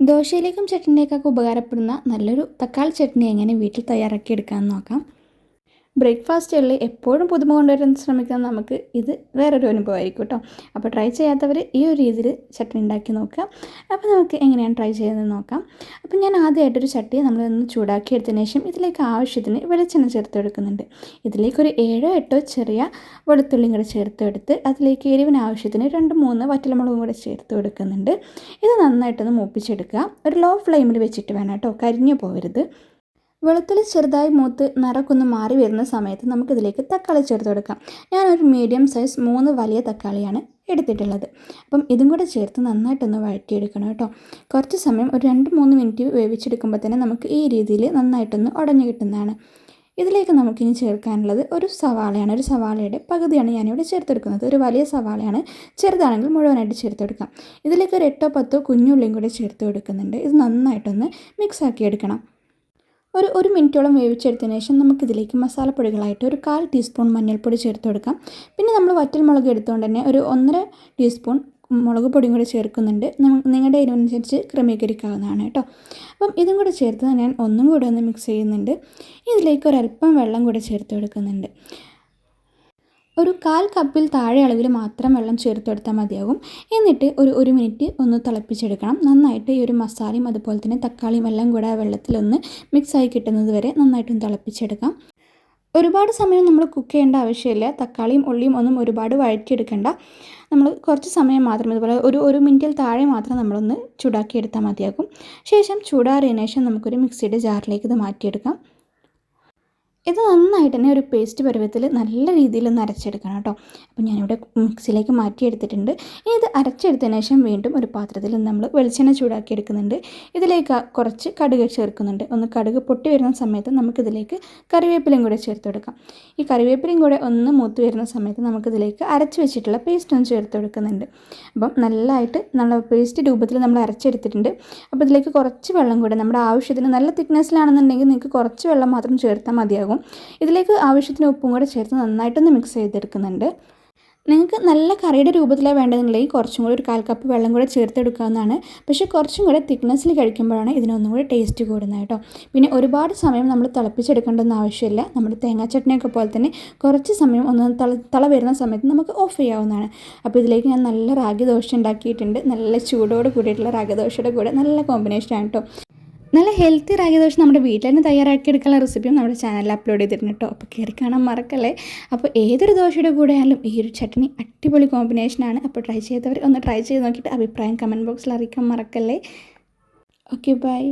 ദോശയിലേക്കും ചട്നിയിലേക്കൊക്കെ ഉപകാരപ്പെടുന്ന നല്ലൊരു തക്കാളി ചട്നി എങ്ങനെ വീട്ടിൽ തയ്യാറാക്കി എടുക്കാമെന്ന് നോക്കാം. ബ്രേക്ക്ഫാസ്റ്റുകളിൽ എപ്പോഴും പുതുമ കൊണ്ടുവരാൻ ശ്രമിക്കുന്ന നമുക്ക് ഇത് വേറൊരു അനുഭവമായിരിക്കും കേട്ടോ. അപ്പോൾ ട്രൈ ചെയ്യാത്തവർ ഈ ഒരു രീതിയിൽ ചട്നി ഉണ്ടാക്കി നോക്കുക. അപ്പോൾ നമുക്ക് എങ്ങനെയാണ് ട്രൈ ചെയ്യുന്നത് നോക്കാം. അപ്പോൾ ഞാൻ ആദ്യമായിട്ടൊരു ചട്ടി നമ്മളൊന്ന് ചൂടാക്കി എടുത്തതിന് ശേഷം ഇതിലേക്ക് ആവശ്യത്തിന് വെളിച്ചെണ്ണ ചേർത്ത് എടുക്കുന്നുണ്ട് ഇതിലേക്കൊരു ഏഴോ എട്ടോ ചെറിയ വെളുത്തുള്ളിയും കൂടെ ചേർത്ത് എടുത്ത് അതിലേക്ക് എരിവിന് ആവശ്യത്തിന് രണ്ട് മൂന്ന് വറ്റലമുളകും കൂടെ ചേർത്ത് കൊടുക്കുന്നുണ്ട്. ഇത് നന്നായിട്ടൊന്ന് മൂപ്പിച്ചെടുക്കുക. ഒരു ലോ ഫ്ലെയിമിൽ വെച്ചിട്ട് വേണം കേട്ടോ. കരിഞ്ഞു പോകരുത് വെളുത്തുള്ളി ചെറുതായി മൂത്ത് നിറക്കൊന്ന് മാറി വരുന്ന സമയത്ത് നമുക്കിതിലേക്ക് തക്കാളി ചേർത്ത് കൊടുക്കാം. ഞാനൊരു മീഡിയം സൈസ് മൂന്ന് വലിയ തക്കാളിയാണ് എടുത്തിട്ടുള്ളത്. അപ്പം ഇതും കൂടെ ചേർത്ത് നന്നായിട്ടൊന്ന് വഴറ്റിയെടുക്കണം കേട്ടോ. കുറച്ച് സമയം ഒരു രണ്ട് മൂന്ന് മിനിറ്റ് വേവിച്ചെടുക്കുമ്പോൾ തന്നെ നമുക്ക് ഈ രീതിയിൽ നന്നായിട്ടൊന്ന് ഉടഞ്ഞു കിട്ടുന്നതാണ്. ഇതിലേക്ക് നമുക്കിനി ചേർക്കാനുള്ളത് ഒരു സവാളയാണ്. ഒരു സവാളയുടെ പകുതിയാണ് ഞാനിവിടെ ചേർത്തെടുക്കുന്നത്. ഒരു വലിയ സവാളയാണ്. ചെറുതാണെങ്കിൽ മുഴുവനായിട്ട് ചേർത്തെടുക്കാം ഇതിലേക്ക് ഒരു എട്ടോ പത്തോ കുഞ്ഞുള്ളിയും കൂടെ ചേർത്ത് കൊടുക്കുന്നുണ്ട്. ഇത് നന്നായിട്ടൊന്ന് മിക്സ് ആക്കി എടുക്കണം. ഒരു ഒരു മിനിറ്റോളം വേവിച്ചെടുത്തതിന് ശേഷം നമുക്കിതിലേക്ക് മസാലപ്പൊടികളായിട്ട് ഒരു കാൽ ടീസ്പൂൺ മഞ്ഞൾപ്പൊടി ചേർത്ത് കൊടുക്കാം. പിന്നെ നമ്മൾ വറ്റൽ മുളക് എടുത്തുകൊണ്ട് തന്നെ ഒരു ഒന്നര ടീസ്പൂൺ മുളക് പൊടിയും കൂടി ചേർക്കുന്നുണ്ട്. നിങ്ങളുടെ ഇതിനനുസരിച്ച് ക്രമീകരിക്കാവുന്നതാണ് കേട്ടോ. അപ്പം ഇതും കൂടെ ചേർത്ത് ഞാൻ ഒന്നും കൂടെ ഒന്ന് മിക്സ് ചെയ്യുന്നുണ്ട്. ഇതിലേക്ക് ഒരല്പം വെള്ളം കൂടെ ചേർത്ത് കൊടുക്കുന്നുണ്ട്. ഒരു കാൽ കപ്പിൽ താഴെ അളവിൽ മാത്രം വെള്ളം ചേർത്തെടുത്താൽ മതിയാകും. എന്നിട്ട് ഒരു ഒരു മിനിറ്റ് ഒന്ന് തിളപ്പിച്ചെടുക്കണം. നന്നായിട്ട് ഈ ഒരു മസാലയും അതുപോലെ തന്നെ തക്കാളിയും എല്ലാം കൂടെ വെള്ളത്തിലൊന്ന് മിക്സായി കിട്ടുന്നത് വരെ നന്നായിട്ടൊന്ന് തിളപ്പിച്ചെടുക്കാം. ഒരുപാട് സമയം നമ്മൾ കുക്ക് ചെയ്യേണ്ട ആവശ്യമില്ല. തക്കാളിയും ഉള്ളിയും ഒന്നും ഒരുപാട് വഴറ്റിയെടുക്കേണ്ട. നമ്മൾ കുറച്ച് സമയം മാത്രം ഇതുപോലെ ഒരു ഒരു മിനിറ്റിൽ താഴെ മാത്രം നമ്മളൊന്ന് ചൂടാക്കി എടുത്താൽ മതിയാകും. ശേഷം ചൂടാറിയതിനു ശേഷം നമുക്കൊരു മിക്സിയുടെ ജാറിലേക്ക് ഇത് മാറ്റിയെടുക്കാം. ഇത് നന്നായിട്ട് തന്നെ ഒരു പേസ്റ്റ് പരുവത്തിൽ നല്ല രീതിയിൽ ഒന്ന് അരച്ചെടുക്കണം കേട്ടോ. അപ്പോൾ ഞാനിവിടെ മിക്സിയിലേക്ക് മാറ്റിയെടുത്തിട്ടുണ്ട്. ഇനി ഇത് അരച്ചെടുത്തതിന് ശേഷം വീണ്ടും ഒരു പാത്രത്തിൽ നമ്മൾ വെളിച്ചെണ്ണ ചൂടാക്കി എടുക്കുന്നുണ്ട്. ഇതിലേക്ക് കുറച്ച് കടുക് ചേർക്കുന്നുണ്ട്. ഒന്ന് കടുക് പൊട്ടി വരുന്ന സമയത്ത് നമുക്കിതിലേക്ക് കറിവേപ്പിലയും കൂടെ ചേർത്ത് കൊടുക്കാം. ഈ കറിവേപ്പിലയും കൂടെ ഒന്ന് മൂത്ത് വരുന്ന സമയത്ത് നമുക്കിതിലേക്ക് അരച്ച് വെച്ചിട്ടുള്ള പേസ്റ്റ് ഒന്ന് ചേർത്ത് കൊടുക്കുന്നുണ്ട്. അപ്പം നല്ലതായിട്ട് നല്ല പേസ്റ്റ് രൂപത്തിൽ നമ്മൾ അരച്ചെടുത്തിട്ടുണ്ട്. അപ്പോൾ ഇതിലേക്ക് കുറച്ച് വെള്ളം കൂടെ നമ്മുടെ ആവശ്യത്തിന് നല്ല തിക്നെസ്സിലാണെന്നുണ്ടെങ്കിൽ നിങ്ങൾക്ക് കുറച്ച് വെള്ളം മാത്രം ചേർത്താൽ മതിയാകും. ഇതിലേക്ക് ആവശ്യത്തിന് ഉപ്പും കൂടെ ചേർത്ത് നന്നായിട്ടൊന്ന് മിക്സ് ചെയ്തെടുക്കുന്നുണ്ട്. നിങ്ങൾക്ക് നല്ല കറിയുടെ രൂപത്തിലാണ് വേണ്ടതെന്നുണ്ടെങ്കിൽ കുറച്ചും കൂടി ഒരു കാൽ കപ്പ് വെള്ളം കൂടെ ചേർത്തെടുക്കാവുന്നതാണ്. പക്ഷേ കുറച്ചും കൂടെ തിക്നെസ്സിൽ കഴിക്കുമ്പോഴാണ് ഇതിനൊന്നും കൂടി ടേസ്റ്റ് കൂടുന്നത് കേട്ടോ. പിന്നെ ഒരുപാട് സമയം നമ്മൾ തിളപ്പിച്ചെടുക്കേണ്ടെന്ന് ആവശ്യമില്ല. നമ്മുടെ തേങ്ങാ ചട്നിയൊക്കെ പോലെ തന്നെ കുറച്ച് സമയം ഒന്ന് തള തള വരുന്ന സമയത്ത് നമുക്ക് ഓഫ് ചെയ്യാവുന്നതാണ്. അപ്പോൾ ഇതിലേക്ക് ഞാൻ നല്ല റാഗി ദോശ ഉണ്ടാക്കിയിട്ടുണ്ട്. നല്ല ചൂടോട് കൂടിയിട്ടുള്ള റാഗി ദോശയുടെ കൂടെ നല്ല കോമ്പിനേഷനാണ് കേട്ടോ. നല്ല ഹെൽത്തി റാഗി ദോശ നമ്മുടെ വീട്ടിൽ തന്നെ തയ്യാറാക്കി എടുക്കാനുള്ള റെസിപ്പിയും നമ്മുടെ ചാനലിൽ അപ്ലോഡ് ചെയ്തിട്ടുണ്ട് കേട്ടോ അപ്പോൾ കയറി കാണാൻ മറക്കല്ലേ? അപ്പോൾ ഏതൊരു ദോശയുടെ കൂടെ ആയാലും ഈ ഒരു ചട്നി അടിപൊളി കോമ്പിനേഷനാണ് അപ്പോൾ ട്രൈ ചെയ്തവർ ഒന്ന് ട്രൈ ചെയ്ത് നോക്കിയിട്ട് അഭിപ്രായം കമന്റ് ബോക്സിൽ അറിയിക്കാൻ മറക്കല്ലേ? Okay bye